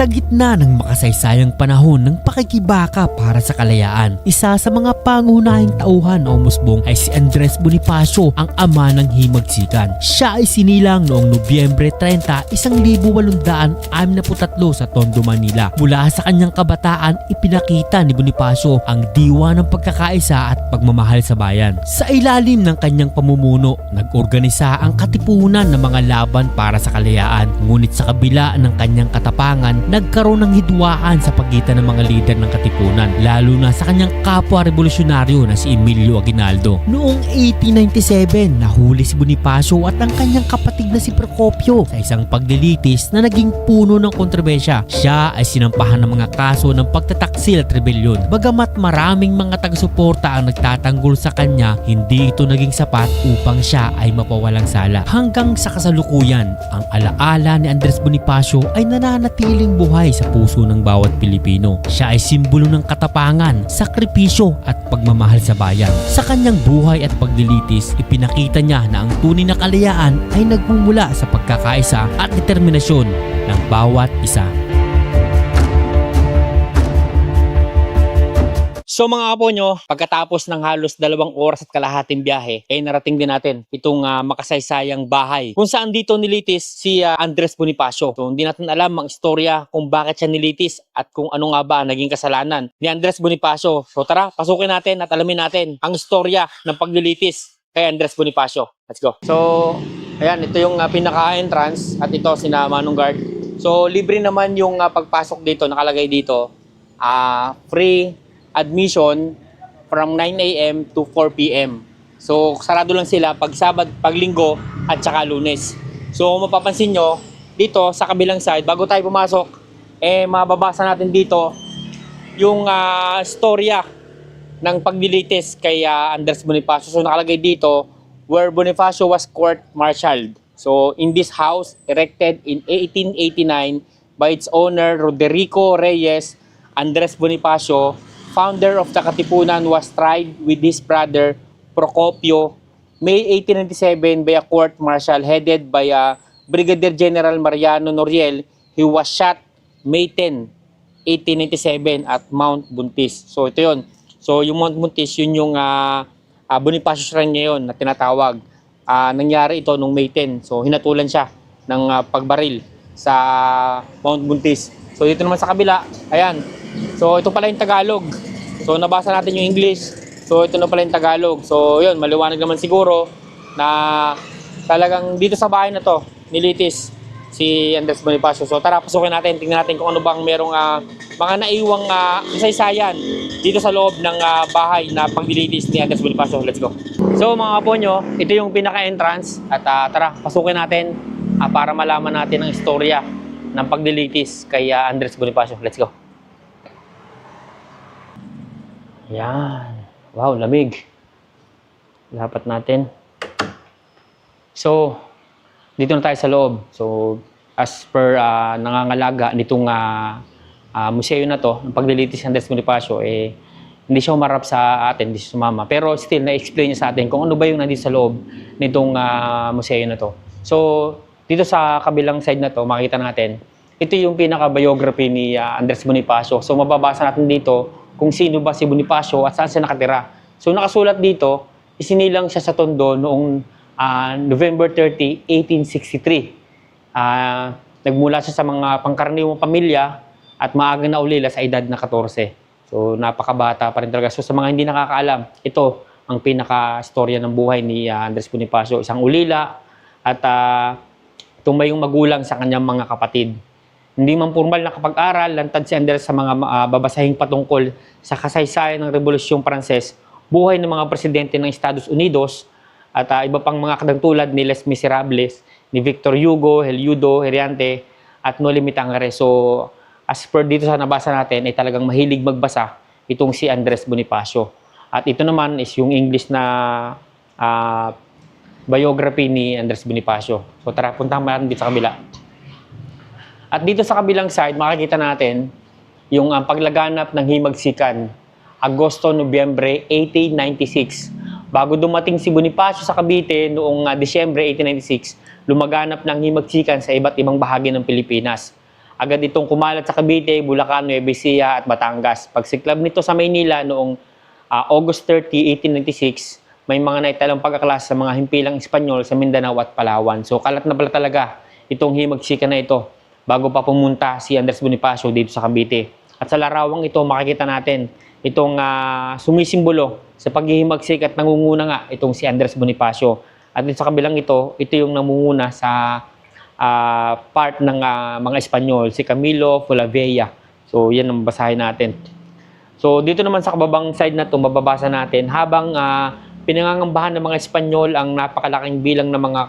Sa gitna ng makasaysayang panahon ng pakikibaka para sa kalayaan, isa sa mga pangunahing tauhan o musbong ay si Andres Bonifacio, ang ama ng himagsikan. Siya ay sinilang noong Nobyembre 30, 1863 sa Tondo, Manila. Mula sa kanyang kabataan, ipinakita ni Bonifacio ang diwa ng pagkakaisa at pagmamahal sa bayan. Sa ilalim ng kanyang pamumuno, nag-organisa ang katipunan ng mga laban para sa kalayaan. Ngunit sa kabila ng kanyang katapangan, nagkaroon ng hidwaan sa pagitan ng mga lider ng katipunan, lalo na sa kanyang kapwa revolusyonaryo na si Emilio Aguinaldo. Noong 1897, nahuli si Bonifacio at ang kanyang kapatid na si Procopio sa isang paglilitis na naging puno ng kontrobersya. Siya ay sinampahan ng mga kaso ng pagtataksil at rebelyon. Bagamat maraming mga taga-suporta ang nagtatanggol sa kanya, hindi ito naging sapat upang siya ay mapawalang sala. Hanggang sa kasalukuyan, ang alaala ni Andres Bonifacio ay nananatiling buhay sa puso ng bawat Pilipino. Siya ay simbolo ng katapangan, sakripisyo at pagmamahal sa bayan. Sa kanyang buhay at paglilitis, ipinakita niya na ang tunay na kalayaan ay nagmumula sa pagkakaisa at determinasyon ng bawat isa. So mga kapo nyo, pagkatapos ng halos dalawang oras at kalahating biyahe, ay narating din natin itong ah, makasaysayang bahay. Kung saan dito nilitis si ah, Andres Bonifacio. So hindi natin alam ang istorya kung bakit siya nilitis at kung ano nga ba naging kasalanan ni Andres Bonifacio. So tara, pasukin natin at alamin natin ang istorya ng paglilitis kay Andres Bonifacio. Let's go. So, ayan, ito yung ah, pinaka-entrance at ito sina Manong Guard. So, libre naman yung ah, pagpasok dito, nakalagay dito. ah free admission from 9 a.m. to 4 p.m. So, sarado lang sila pag Sabad, pag Linggo at saka Lunes. So, kung mapapansin nyo, dito sa kabilang side, bago tayo pumasok, eh, mababasa natin dito yung ah, storya ng pagdilitis kay ah, Andres Bonifacio. So, nakalagay dito, where Bonifacio was court-martialed. So, in this house, erected in 1889 by its owner, Roderico Reyes, Andres Bonifacio, founder of the Katipunan, was tried with his brother, Procopio, May 1897 by a court-martial headed by a Brigadier General Mariano Noriel. He was shot May 10, 1897 at Mount Buntis. So, ito yon. So, yung Mount Buntis, yun yung uh, Bonifacio Shrine ngayon na tinatawag. Ah, nangyari ito nung May 10. So, hinatulan siya ng ah, pagbaril sa Mount Buntis. So, dito naman sa kabila, ayan. So, ito pala yung Tagalog. So, nabasa natin yung English. So, ito na pala yung Tagalog. So, yun, maliwanag naman siguro na talagang dito sa bahay na to, nilitis si Andres Bonifacio. So, tara, pasukin natin. Tingnan natin kung ano bang merong ah, mga naiwang uh, kasaysayan dito sa loob ng ah, bahay na pagdilitis ni Andres Bonifacio. Let's go. So, mga kapo nyo, ito yung pinaka-entrance. At ah, tara, pasukin natin ah, para malaman natin ang istorya ng pagdilitis kay ah, Andres Bonifacio. Let's go. Yan. Wow, lamig. Dapat natin. So, dito na tayo sa loob. So, as per ah, nangangalaga nitong ah, ah, museo na to, ng paglilitis ng Andres Bonifacio, eh, hindi siya umarap sa atin, hindi siya sumama. Pero still, na-explain niya sa atin kung ano ba yung nandito sa loob nitong ah, museo na to. So, dito sa kabilang side na to, makita natin, ito yung pinaka-biography ni ah, Andres Bonifacio. So, mababasa natin dito kung sino ba si Bonifacio at saan siya nakatira. So, nakasulat dito, isinilang siya sa Tondo noong ah, November 30, 1863. Ah, nagmula siya sa mga pangkaraniwang pamilya at maaga na ulila sa edad na 14. So, napakabata pa rin talaga. So, sa mga hindi nakakaalam, ito ang pinaka-storya ng buhay ni ah, Andres Bonifacio. Isang ulila at uh, tumayong magulang sa kanyang mga kapatid. Hindi man formal na kapag-aral, lantad si Andres sa mga ah, babasahing patungkol sa kasaysayan ng Rebolusyong Pranses, buhay ng mga presidente ng Estados Unidos, at ah, iba pang mga kadagtulad ni Les Miserables, ni Victor Hugo, Heliudo, Heriante, at Noli Me Tangere. So, as per dito sa nabasa natin, ay talagang mahilig magbasa itong si Andres Bonifacio. At ito naman is yung English na ah, biography ni Andres Bonifacio. So tara, puntahan natin dito sa kabila. At dito sa kabilang side, makikita natin yung ang paglaganap ng himagsikan, Agosto, Nobyembre 1896. Bago dumating si Bonifacio sa Cavite noong ah, Disyembre 1896, lumaganap ng himagsikan sa iba't ibang bahagi ng Pilipinas. agad itong kumalat sa Cavite, Bulacan, Nueva Ecija at Batangas. Pagsiklab nito sa Maynila noong ah, August 30, 1896, may mga naitalang pagkaklas sa mga himpilang Espanyol sa Mindanao at Palawan. So kalat na pala talaga itong himagsika na ito bago pa pumunta si Andres Bonifacio dito sa Cavite. At sa larawang ito makikita natin itong ah, sumisimbolo sa paghihimagsik at nangunguna nga itong si Andres Bonifacio. At sa kabilang ito, ito yung namunguna sa ah, part ng ah, mga Espanyol, si Camilo Fulavella. So yan ang basahin natin. So dito naman sa kababang side na to mababasa natin habang ah, pinangangambahan ng mga Espanyol ang napakalaking bilang ng mga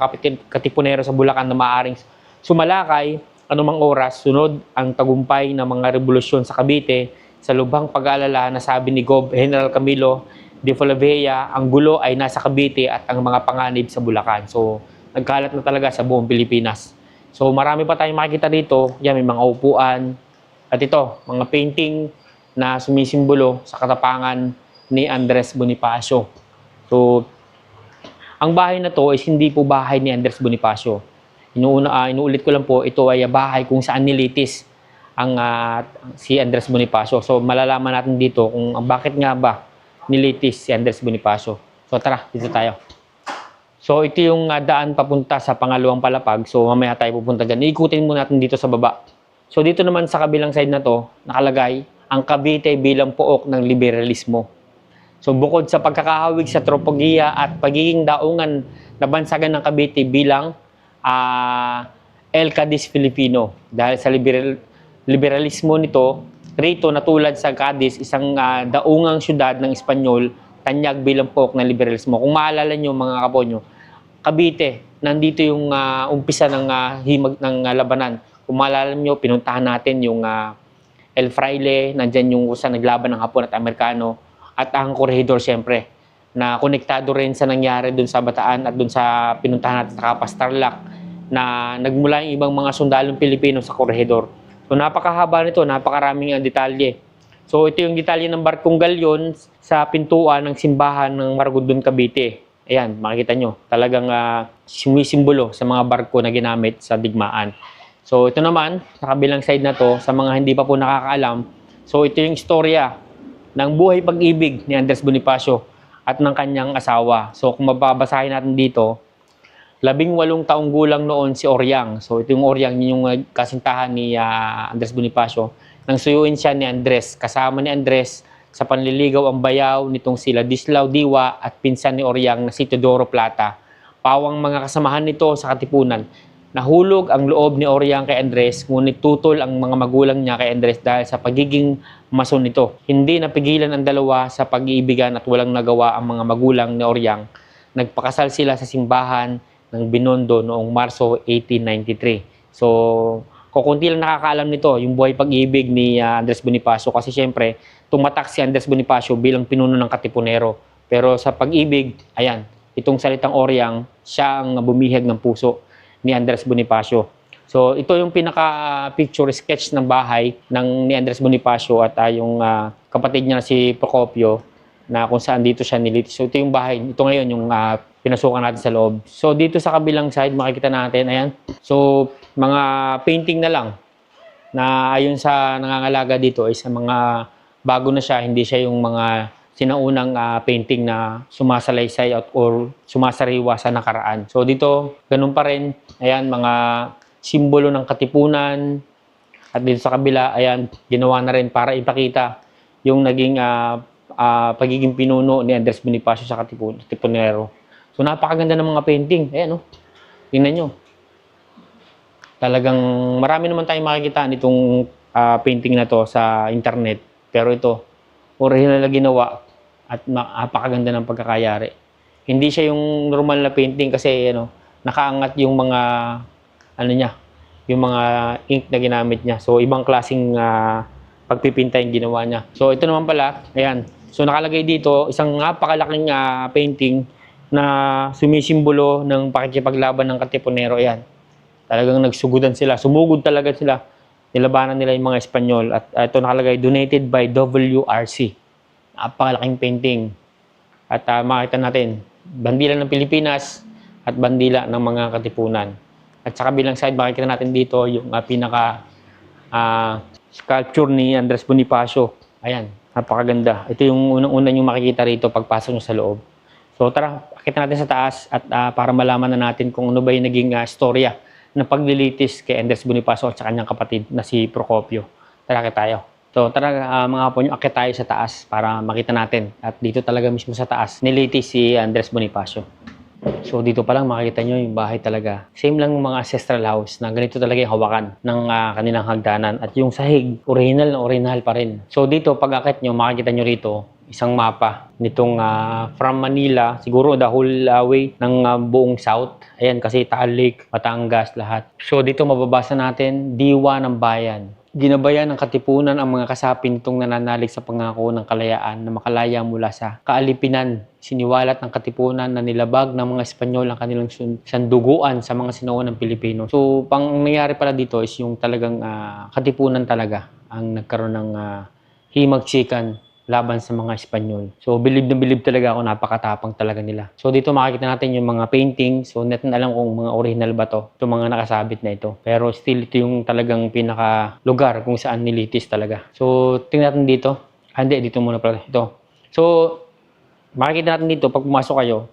katipunero sa Bulacan na maaring sumalakay anumang oras sunod ang tagumpay ng mga revolusyon sa Cavite sa lubhang pag-aalala na sabi ni Gob General Camilo de Fulavella ang gulo ay nasa Cavite at ang mga panganib sa Bulacan. So nagkalat na talaga sa buong Pilipinas. So marami pa tayong makikita dito. Yan, may mga upuan. At ito, mga painting na sumisimbolo sa katapangan ni Andres Bonifacio. So, ang bahay na to is hindi po bahay ni Andres Bonifacio. Inuuna, ah, inuulit ko lang po, ito ay bahay kung saan nilitis ang ah, si Andres Bonifacio. So, malalaman natin dito kung ah, bakit nga ba nilitis si Andres Bonifacio. So, tara, dito tayo. So, ito yung ah, daan papunta sa pangalawang palapag. So, mamaya tayo pupunta dyan. Iikutin muna natin dito sa baba. So, dito naman sa kabilang side na to, nakalagay ang Cavite bilang pook ng liberalismo. So, bukod sa pagkakahawig sa tropogiya at pagiging daungan na bansagan ng Cavite bilang ah, El Cadiz Filipino. Dahil sa liberal, liberalismo nito, rito na tulad sa Cadiz, isang ah, daungang syudad ng Espanyol, tanyag bilang pook ng liberalismo. Kung maalala nyo mga kaponyo, Cavite, nandito yung ah, umpisa ng ah, himag ng ah, labanan. Kung maalala nyo, pinuntahan natin yung ah, El Fraile, nandyan yung sa naglaban ng Hapon at Amerikano, at ang Corregidor siyempre, na konektado rin sa nangyari dun sa Bataan at dun sa pinuntahan natin sa Kapas Tarlac, na nagmula yung ibang mga sundalong Pilipino sa Corregidor. So napakahaba nito, napakaraming ang detalye. So ito yung detalye ng barkong galyon sa pintuan ng simbahan ng Maragondon, Cavite. Ayan, makikita nyo. Talagang uh, sumisimbolo sa mga barko na ginamit sa digmaan. So ito naman, sa kabilang side na to, sa mga hindi pa po nakakaalam, so ito yung istorya ng buhay pag-ibig ni Andres Bonifacio at ng kanyang asawa. So kung mababasahin natin dito, labing walong taong gulang noon si Oryang. So ito yung Oryang, yun yung uh, kasintahan ni ah, Andres Bonifacio. Nang suyuin siya ni Andres, kasama ni Andres sa panliligaw ang bayaw nitong sila Dislao Diwa at pinsan ni Oryang na si Teodoro Plata. Pawang mga kasamahan nito sa katipunan. Nahulog ang loob ni Oryang kay Andres, ngunit tutol ang mga magulang niya kay Andres dahil sa pagiging mason nito. Hindi napigilan ang dalawa sa pag-iibigan at walang nagawa ang mga magulang ni Oryang. Nagpakasal sila sa simbahan ng Binondo noong Marso 1893. So, kukunti lang nakakaalam nito, yung buhay pag-ibig ni ah, Andres Bonifacio kasi syempre, tumatak si Andres Bonifacio bilang pinuno ng Katipunero. Pero sa pag-ibig, ayan, itong salitang Oryang, siya ang bumihag ng puso ni Andres Bonifacio. So, ito yung pinaka-picture sketch ng bahay ng ni Andres Bonifacio at ah, yung ah, kapatid niya si Procopio na kung saan dito siya nilitis. So, ito yung bahay. Ito ngayon yung ah, pinasukan natin sa loob. So, dito sa kabilang side, makikita natin, ayan. So, mga painting na lang na ayon sa nangangalaga dito is sa mga bago na siya, hindi siya yung mga sinaunang ah, painting na sumasalaysay at or sumasariwa sa nakaraan. So dito, ganun pa rin. Ayan, mga simbolo ng katipunan. At dito sa kabila, ayan, ginawa na rin para ipakita yung naging ah, ah, pagiging pinuno ni Andres Bonifacio sa katipun Katipunero. So napakaganda ng mga painting. Ayan, oh. Tingnan nyo. Talagang marami naman tayong makikita nitong ah, painting na to sa internet. Pero ito, original na ginawa at napakaganda ng pagkakayari. Hindi siya yung normal na painting kasi ano, nakaangat yung mga ano niya, yung mga ink na ginamit niya. So ibang klaseng ah, pagpipinta yung ginawa niya. So ito naman pala, ayan. So nakalagay dito isang napakalaking ah, painting na sumisimbolo ng pakikipaglaban ng Katipunero. Ayan. Talagang nagsugudan sila. Sumugod talaga sila. Nilabanan nila yung mga Espanyol. At ah, ito nakalagay, donated by WRC. Napakalaking painting. At uh, makita natin, bandila ng Pilipinas at bandila ng mga katipunan. At sa kabilang side, makikita natin dito yung ah, pinaka ah, sculpture ni Andres Bonifacio. Ayan, napakaganda. Ito yung unang-una yung makikita rito pagpasok nyo sa loob. So tara, pakita natin sa taas at ah, para malaman na natin kung ano ba yung naging ah, storya ng paglilitis kay Andres Bonifacio at sa kanyang kapatid na si Procopio. Tara tayo. So tara ah, mga po nyo, akit tayo sa taas para makita natin. At dito talaga mismo sa taas, nilitis si Andres Bonifacio. So dito pa lang makikita nyo yung bahay talaga. Same lang yung mga ancestral house na ganito talaga yung hawakan ng ah, kanilang hagdanan. At yung sahig, original na original pa rin. So dito pag akit nyo, makikita nyo rito isang mapa nitong ah, from Manila, siguro the whole ah, way ng ah, buong south. Ayan kasi Taal Lake, Batangas, lahat. So dito mababasa natin, diwa ng bayan. Ginabayan ng katipunan ang mga kasapi nitong nananalig sa pangako ng kalayaan na makalaya mula sa kaalipinan. Siniwalat ng katipunan na nilabag ng mga Espanyol ang kanilang sanduguan sa mga sinuunang Pilipino. So, pang nangyari pala dito is yung talagang ah, katipunan talaga ang nagkaroon ng ah, himagsikan laban sa mga Espanyol. So, bilib na bilib talaga ako, napakatapang talaga nila. So, dito makikita natin yung mga painting. So, net na alam kung mga original ba to. Itong mga nakasabit na ito. Pero still, ito yung talagang pinaka lugar kung saan nilitis talaga. So, tingnan natin dito. Ah, hindi, dito muna pala. Ito. So, makikita natin dito, pag pumasok kayo,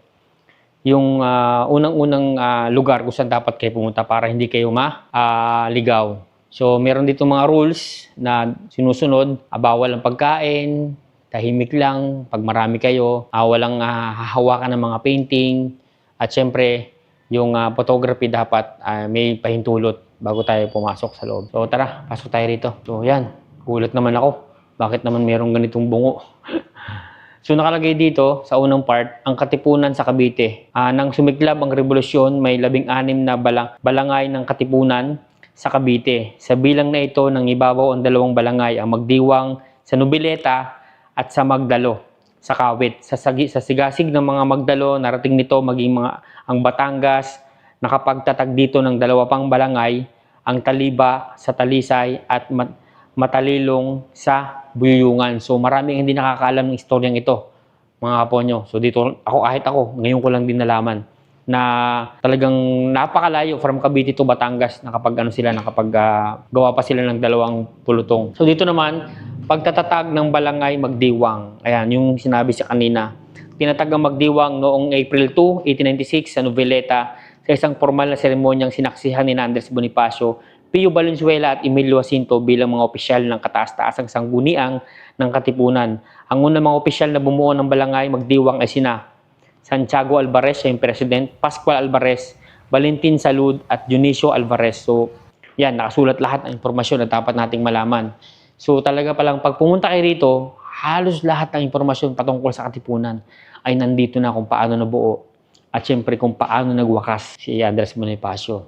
yung ah, unang-unang ah, lugar kung saan dapat kayo pumunta para hindi kayo ma-ligaw. So, meron dito mga rules na sinusunod. Ah, bawal ang pagkain, tahimik lang, pag marami kayo, ah, walang ah, hahawakan ng mga painting, at syempre, yung ah, photography dapat ah, may pahintulot bago tayo pumasok sa loob. So tara, pasok tayo rito. So yan, gulat naman ako. Bakit naman merong ganitong bungo? So nakalagay dito sa unang part, ang katipunan sa Cavite. Ah, nang sumiklab ang revolusyon, may labing-anim na balang, balangay ng katipunan sa Cavite. Sa bilang na ito, nang ibabaw ang dalawang balangay, ang magdiwang sa Nobileta at sa Magdalo sa Kawit. Sa, sagi, sa sigasig ng mga Magdalo, narating nito maging mga ang Batangas, nakapagtatag dito ng dalawa pang balangay, ang Taliba sa Talisay at mat, Matalilong sa Buyuyungan. So maraming hindi nakakaalam ng istoryang ito, mga kaponyo. So dito, ako kahit ako, ngayon ko lang din nalaman na talagang napakalayo from Cavite to Batangas nakapag ano sila nakapag ah, gawa pa sila ng dalawang pulutong. So dito naman pagtatatag ng balangay magdiwang. Ayan, yung sinabi sa kanina. Tinatag ang magdiwang noong April 2, 1896 sa Noveleta sa isang formal na seremonyang sinaksihan ni Andres Bonifacio, Pio Valenzuela at Emilio Jacinto bilang mga opisyal ng kataas-taasang sangguniang ng Katipunan. Ang unang mga opisyal na bumuo ng balangay magdiwang ay sina Santiago Alvarez, siya yung president, Pascual Alvarez, Valentin Salud at Dionisio Alvarez. So, yan, nakasulat lahat ng impormasyon na dapat nating malaman. So, talaga palang pag pumunta kayo rito, halos lahat ng impormasyon patungkol sa Katipunan ay nandito na kung paano nabuo at syempre kung paano nagwakas si Andres Bonifacio.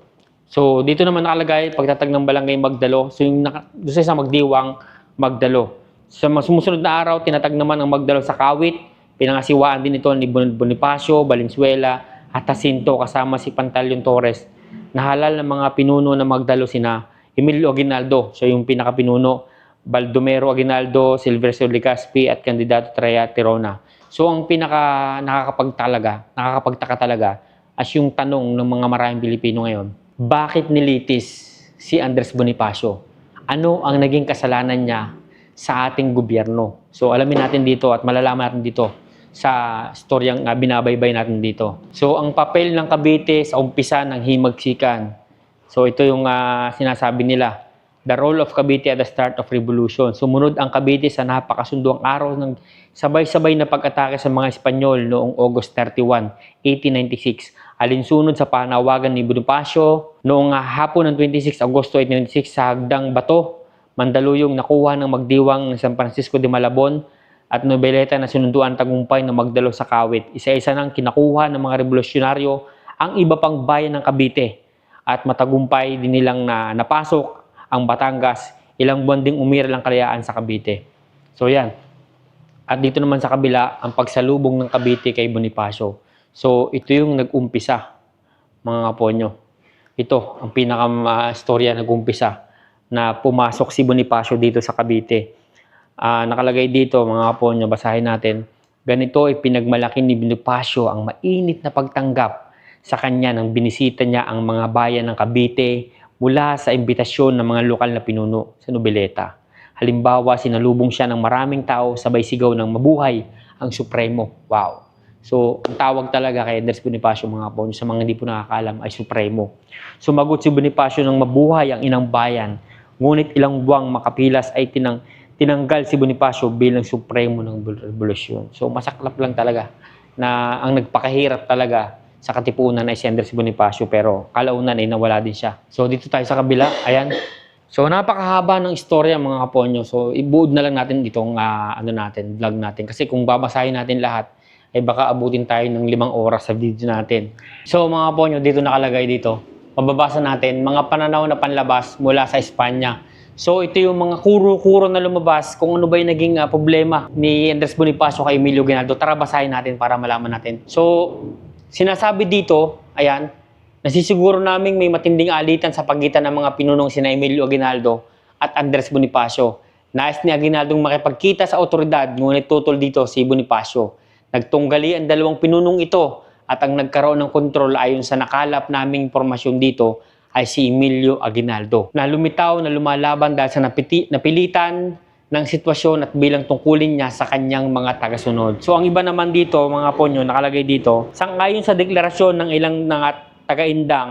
So, dito naman nakalagay, pagtatag ng balangay Magdalo. So, yung naka, doon sa magdiwang, Magdalo. Sa mga sumusunod na araw, tinatag naman ang Magdalo sa Kawit. Pinangasiwaan din ito ni Bon- Bonifacio, Valenzuela, at Jacinto kasama si Pantaleon Torres. Nahalal ng mga pinuno ng Magdalo sina Emilio Aguinaldo, siya yung pinakapinuno, Baldomero Aguinaldo, Silverio Ligaspi, at kandidato Trea Tirona. So, ang pinaka nakakapagtalaga, nakakapagtaka talaga, as yung tanong ng mga maraming Pilipino ngayon, bakit nilitis si Andres Bonifacio? Ano ang naging kasalanan niya sa ating gobyerno? So alamin natin dito at malalaman natin dito sa storyang uh, binabaybay natin dito. So ang papel ng Cavite sa umpisa ng himagsikan. So ito yung ah, sinasabi nila. The role of Cavite at the start of revolution. Sumunod ang Cavite sa napakasunduang araw ng sabay-sabay na pag-atake sa mga Espanyol noong August 31, 1896 alinsunod sa panawagan ni Bonifacio noong ah, hapon ng 26 Agosto 1896 sa Hagdang Bato, Mandaluyong nakuha ng magdiwang ng San Francisco de Malabon at Nobeleta na sinunduan tagumpay ng Magdalo sa Kawit. Isa-isa nang kinakuha ng mga revolusyonaryo ang iba pang bayan ng Cavite at matagumpay din nilang na napasok ang Batangas ilang buwan ding umiral ang kalayaan sa Cavite. So yan. At dito naman sa kabila, ang pagsalubong ng Cavite kay Bonifacio. So, ito yung nag-umpisa, mga kaponyo. Ito, ang pinaka-storya nag-umpisa na pumasok si Bonifacio dito sa Cavite. Ah, nakalagay dito, mga kaponyo, basahin natin. Ganito ay pinagmalaki ni Bonifacio ang mainit na pagtanggap sa kanya nang binisita niya ang mga bayan ng Cavite, mula sa imbitasyon ng mga lokal na pinuno sa Nobeleta. Halimbawa, sinalubong siya ng maraming tao sabay sigaw ng mabuhay ang Supremo. Wow! So, ang tawag talaga kay Andres Bonifacio mga po, sa mga hindi po nakakalam, ay Supremo. Sumagot si Bonifacio ng mabuhay ang inang bayan, ngunit ilang buwang makapilas ay tinang, tinanggal si Bonifacio bilang Supremo ng revolusyon. So, masaklap lang talaga na ang nagpakahirap talaga sa katipunan ay si Andres Bonifacio pero kalaunan ay nawala din siya. So, dito tayo sa kabila. Ayan. So, napakahaba ng istorya mga kaponyo. So, ibuod na lang natin itong ah, ano natin, vlog natin. Kasi kung babasahin natin lahat, ay baka abutin tayo ng limang oras sa video natin. So mga ponyo, dito nakalagay dito. Mababasa natin, mga pananaw na panlabas mula sa Espanya. So ito yung mga kuro-kuro na lumabas kung ano ba yung naging ah, problema ni Andres Bonifacio kay Emilio Ginaldo. Tara basahin natin para malaman natin. So sinasabi dito, ayan, nasisiguro naming may matinding alitan sa pagitan ng mga pinunong sina Emilio Aguinaldo at Andres Bonifacio. Nais ni Aguinaldo makipagkita sa otoridad, ngunit tutol dito si Bonifacio. Nagtunggali ang dalawang pinunong ito at ang nagkaroon ng kontrol ayon sa nakalap naming impormasyon dito ay si Emilio Aguinaldo na lumitaw na lumalaban dahil sa napiti, napilitan ng sitwasyon at bilang tungkulin niya sa kanyang mga tagasunod. So ang iba naman dito, mga ponyo, nakalagay dito, sangayon sa deklarasyon ng ilang mga tagaindang,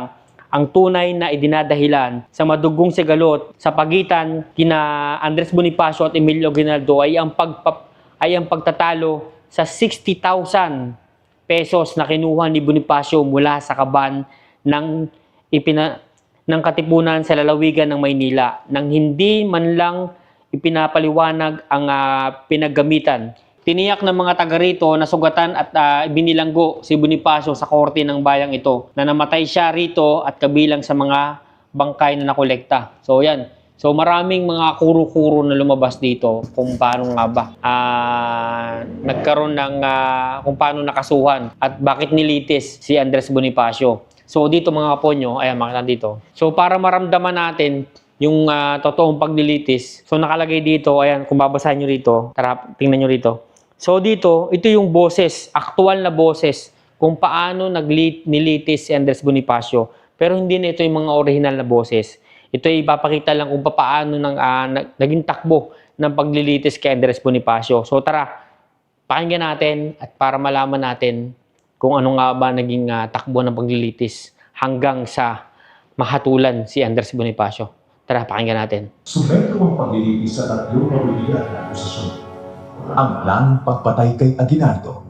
ang tunay na idinadahilan sa madugong sigalot sa pagitan kina Andres Bonifacio at Emilio Aguinaldo ay ang pagpap ay ang pagtatalo sa 60,000 pesos na kinuha ni Bonifacio mula sa kaban ng ipina ng katipunan sa lalawigan ng Maynila nang hindi man lang ipinapaliwanag ang ah, pinaggamitan. Tiniyak ng mga taga rito na sugatan at ah, binilanggo si Bonifacio sa korte ng bayang ito na namatay siya rito at kabilang sa mga bangkay na nakolekta. So yan. So maraming mga kuro-kuro na lumabas dito kung paano nga ba ah, nagkaroon ng ah, kung paano nakasuhan at bakit nilitis si Andres Bonifacio. So dito mga kaponyo, ayan makita dito. So para maramdaman natin yung ah, totoong paglilitis. So nakalagay dito, ayan kung babasahin nyo rito, tara tingnan nyo rito. So dito, ito yung boses, aktual na boses kung paano naglit nilitis si Andres Bonifacio. Pero hindi na ito yung mga original na boses. Ito ay ipapakita lang kung paano nang, nag- naging takbo ng paglilitis kay Andres Bonifacio. So tara, pakinggan natin at para malaman natin kung ano nga ba naging ah, takbo ng paglilitis hanggang sa mahatulan si Andres Bonifacio. Tara, pakinggan natin. Sumento ang paglilitis sa tatlong mabibigat na akusasyon. Ang planong pagpatay kay Aguinaldo,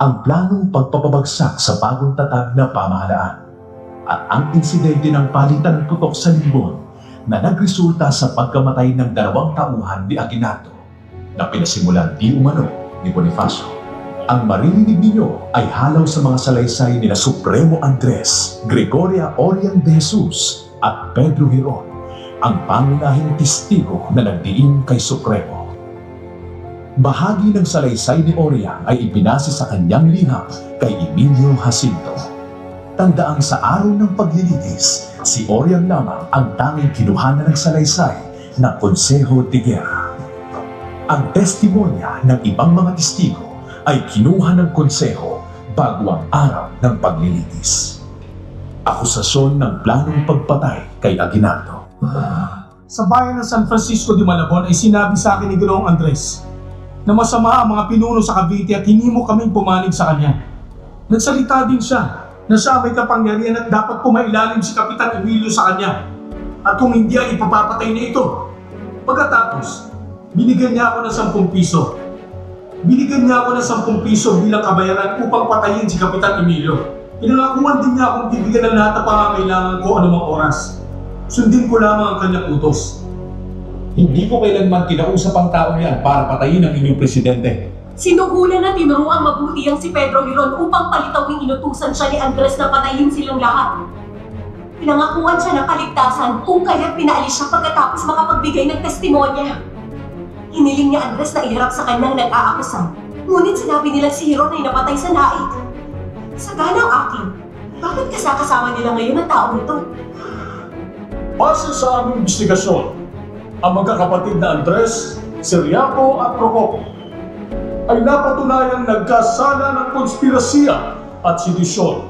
ang planong pagpapabagsak sa bagong tatag na pamahalaan, at ang insidente ng palitan ng tutok sa Limbon na nagresulta sa pagkamatay ng dalawang tauhan ni Aguinaldo na pinasimulan di umano ni Bonifacio. Ang maririnig ninyo ay halaw sa mga salaysay ni na Supremo Andres, Gregoria Orian de Jesus at Pedro Giron ang pangunahing testigo na nagdiin kay Supremo. Bahagi ng salaysay ni Oriang ay ibinase sa kanyang liham kay Emilio Jacinto. Tandaang sa araw ng paglilitis, si Oriang lamang ang tanging kinuhanan ng salaysay ng Konseho de Guerra. Ang testimonya ng ibang mga testigo ay kinuha ng konseho bago ang araw ng paglilitis. Akusasyon ng planong pagpatay kay Aguinaldo. Sa bayan ng San Francisco de Malabon ay sinabi sa akin ni Ginoong Andres na masama ang mga pinuno sa Cavite at hinimo kaming pumanig sa kanya. Nagsalita din siya na siya may kapangyarihan at dapat pumailalim si Kapitan Emilio sa kanya. At kung hindi ay ipapapatay niya ito. Pagkatapos, binigyan niya ako ng 10 piso. Binigyan niya ako ng 10 piso bilang kabayaran upang patayin si Kapitan Emilio. Pinangakuan din niya akong bibigyan ng lahat ng pangangailangan ko anumang oras. Sundin ko lamang ang kanyang utos. Hindi ko kailanman kinausap ang taong yan para patayin ang inyong presidente. Sinugulan na tinuruang mabuti ang si Pedro Giron upang palitawing inutusan siya ni Andres na patayin silang lahat. Pinangakuan siya ng kaligtasan kung kaya't pinaalis siya pagkatapos makapagbigay ng testimonya. Hiniling ni Andres na iharap sa kanyang nag-aakusan. Ngunit sinabi nila si Giron ay napatay sa naik. Sa ganang akin, bakit kasakasama nila ngayon ang taong ito? Base sa aming investigasyon, ang magkakapatid na Andres, Siriaco at Procopio ay napatunayang nagkasala ng konspirasya at sedisyon.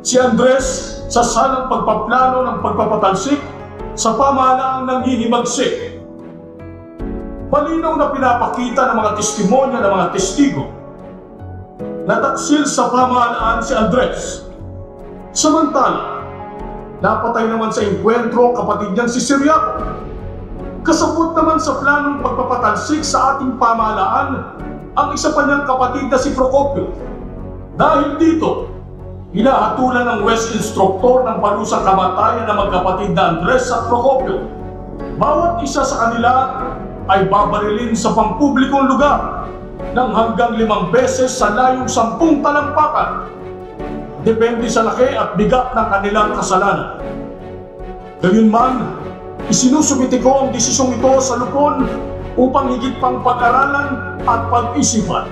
Si Andres sa salang pagpaplano ng pagpapatalsik sa pamahalaang nanghihimagsik. Malinaw na pinapakita ng mga testimonya ng mga testigo na taksil sa pamahalaan si Andres. Samantala, napatay naman sa enkwentro ang kapatid niyang si Siriaco. Kasabot naman sa planong pagpapatalsik sa ating pamahalaan ang isa pa niyang kapatid na si Procopio. Dahil dito, hinahatulan ng West Instructor ng parusang kamatayan ng magkapatid na Andres at Procopio. Bawat isa sa kanila ay babarilin sa pampublikong lugar ng hanggang limang beses sa layong sampung talampakan. Depende sa laki at bigat ng kanilang kasalanan. Gayunman, isinusumiti ko ang desisyong ito sa lupon upang higit pang pag-aralan at pag-isipan.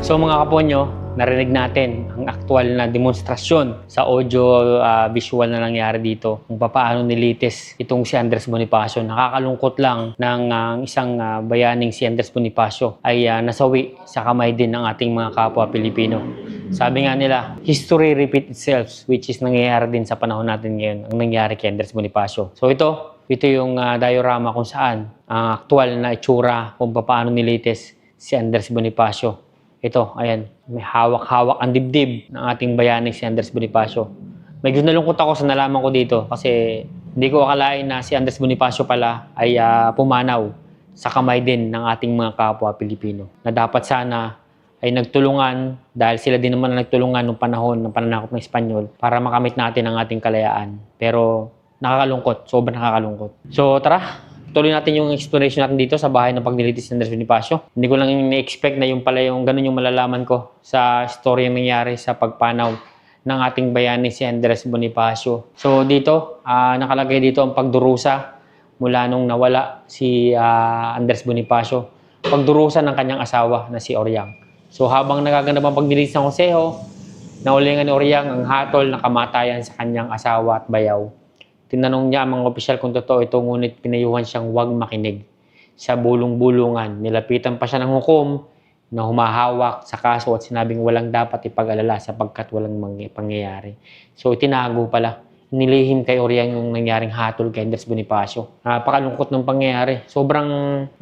So mga kaponyo, narinig natin ang aktual na demonstrasyon sa audio ah, visual na nangyari dito kung paano nilitis itong si Andres Bonifacio. Nakakalungkot lang ng ah, isang ah, bayaning si Andres Bonifacio ay ah, nasawi sa kamay din ng ating mga kapwa Pilipino. Sabi nga nila, history repeat itself which is nangyayari din sa panahon natin ngayon ang nangyari kay Andres Bonifacio. So ito, ito yung ah, diorama kung saan ang aktual na itsura kung paano nilitis si Andres Bonifacio. Ito, ayan, may hawak-hawak ang dibdib ng ating bayani si Andres Bonifacio. Medyo nalungkot ako sa nalaman ko dito kasi hindi ko akalain na si Andres Bonifacio pala ay ah, pumanaw sa kamay din ng ating mga kapwa Pilipino. Na dapat sana ay nagtulungan dahil sila din naman ang nagtulungan nung panahon ng pananakop ng Espanyol para makamit natin ang ating kalayaan. Pero nakakalungkot, sobrang nakakalungkot. So tara, tuloy natin yung exploration natin dito sa bahay ng pagnilitis ni Andres Bonifacio. Hindi ko lang ni-expect na yung pala yung ganun yung malalaman ko sa story yung nangyari sa pagpanaw ng ating bayani si Andres Bonifacio. So dito, ah, nakalagay dito ang pagdurusa mula nung nawala si ah, Andres Bonifacio. Pagdurusa ng kanyang asawa na si Oriang. So habang nagaganap ang pagnilitis ng Joseo, naulingan ni Oriang ang hatol na kamatayan sa kanyang asawa at bayaw. Tinanong niya ang mga opisyal kung totoo ito, ngunit pinayuhan siyang huwag makinig. Sa bulong-bulungan, nilapitan pa siya ng hukom na humahawak sa kaso at sinabing walang dapat ipag-alala sapagkat walang pangyayari. So itinago pala. Nilihim kay Oriang yung nangyaring hatol kay Andres Bonifacio. Napakalungkot ng pangyayari. Sobrang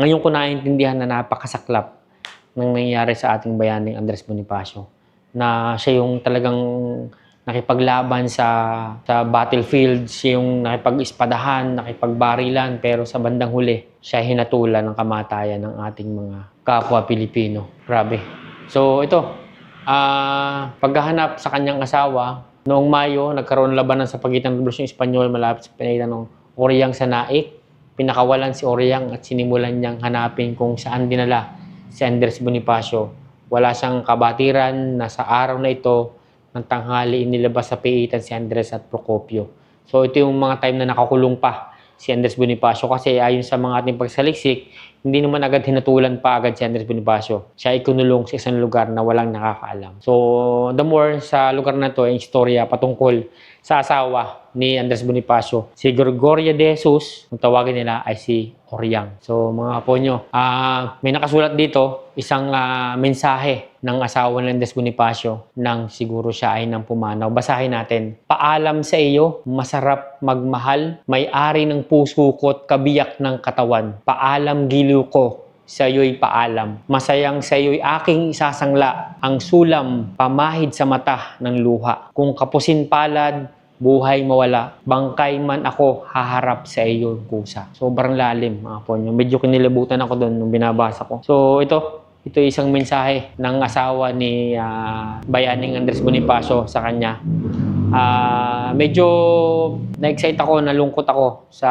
ngayon ko naintindihan na napakasaklap ng nangyayari sa ating bayaning Andres Bonifacio. Na siya yung talagang nakipaglaban sa sa battlefield, siya yung nakipag-ispadahan, nakipagbarilan, pero sa bandang huli, siya hinatulan ng kamatayan ng ating mga kapwa Pilipino. Grabe. So ito, ah paghahanap sa kanyang asawa, noong Mayo, nagkaroon ng labanan sa pagitan ng Revolusyon Espanyol malapit sa pinaitan ng Oriang sa Naik. Pinakawalan si Oriang at sinimulan niyang hanapin kung saan dinala si Andres Bonifacio. Wala siyang kabatiran na sa araw na ito ng tanghali inilabas sa piitan si Andres at Procopio. So ito yung mga time na nakakulong pa si Andres Bonifacio kasi ayon sa mga ating pagsaliksik, hindi naman agad hinatulan pa agad si Andres Bonifacio. Siya ay kunulong sa isang lugar na walang nakakaalam. So the more sa lugar na to ay istorya patungkol sa asawa ni Andres Bonifacio. Si Gregoria de Jesus, kung tawagin nila ay si Oriang. So mga apo nyo, ah, may nakasulat dito isang ah, mensahe ng asawa ni Andres Bonifacio nang siguro siya ay nang pumanaw. Basahin natin. Paalam sa iyo, masarap magmahal, may-ari ng puso ko't kabiyak ng katawan. Paalam giliw ko, paalam. Masayang sa aking isasangla ang sulam pamahid sa mata ng luha. Kung kapusin palad, buhay mawala, bangkay man ako haharap sa iyo kusa. Sobrang lalim mga ponyo. Medyo kinilabutan ako doon nung binabasa ko. So ito, ito isang mensahe ng asawa ni ah, Bayaning Andres Bonifacio sa kanya. Ah, medyo na-excite ako, nalungkot ako sa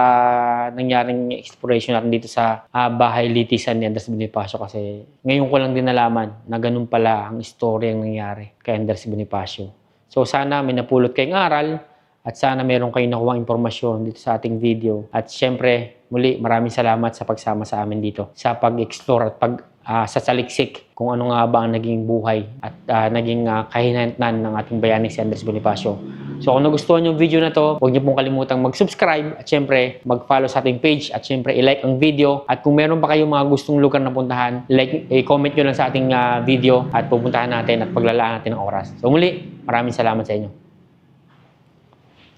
nangyaring exploration natin dito sa ah, bahay litisan ni Andres Bonifacio kasi ngayon ko lang din nalaman na ganun pala ang istorya ang nangyari kay Andres Bonifacio. So sana may napulot kayong aral at sana meron kayong nakuha impormasyon dito sa ating video. At syempre, muli maraming salamat sa pagsama sa amin dito sa pag-explore at pag ah, sa saliksik kung ano nga ba ang naging buhay at ah, naging uh, kahinatnan ng ating bayani si Andres Bonifacio. So kung nagustuhan yung video na to, huwag niyo pong kalimutang mag-subscribe at syempre mag-follow sa ating page at syempre i-like ang video at kung meron pa kayong mga gustong lugar na puntahan, like, i-comment nyo lang sa ating ah, video at pupuntahan natin at paglalaan natin ng oras. So muli, maraming salamat sa inyo.